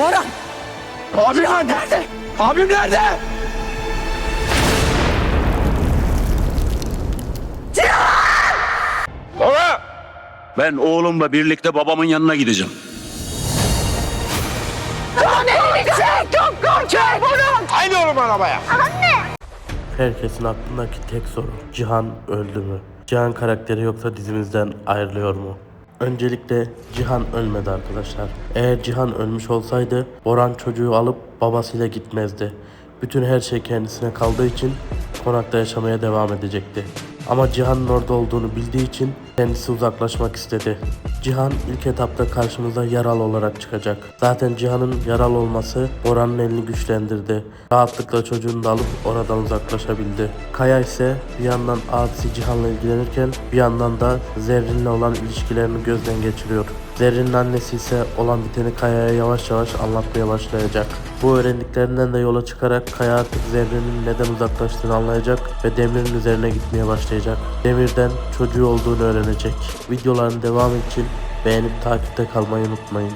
Boran! Abim nerede? Abim nerede? Baba! Ben oğlumla birlikte babamın yanına gideceğim. Lan elini! Çok korkak Boran! Haydi oğlum arabaya. Herkesin aklındaki tek soru Cihan öldü mü? Cihan karakteri yoksa dizimizden ayrılıyor mu? Öncelikle Cihan ölmedi arkadaşlar. Eğer Cihan ölmüş olsaydı Boran çocuğu alıp babasıyla gitmezdi. Bütün her şey kendisine kaldığı için konakta yaşamaya devam edecekti. Ama Cihan'ın orada olduğunu bildiği için kendisi uzaklaşmak istedi. Cihan ilk etapta karşımıza yaralı olarak çıkacak. Zaten Cihan'ın yaralı olması Boran'ın elini güçlendirdi. Rahatlıkla çocuğunu da alıp oradan uzaklaşabildi. Kaya ise bir yandan abisi Cihan'la ilgilenirken bir yandan da Zerrin'le olan ilişkilerini gözden geçiriyor. Zerrin'in annesi ise olan biteni Kaya'ya yavaş yavaş anlatmaya başlayacak. Bu öğrendiklerinden de yola çıkarak Kaya artık Zerrin'in neden uzaklaştığını anlayacak ve Demir'in üzerine gitmeye başlayacak. Demir'den çocuğu olduğunu öğrenecek. Videoların devamı için beğenip takipte kalmayı unutmayın.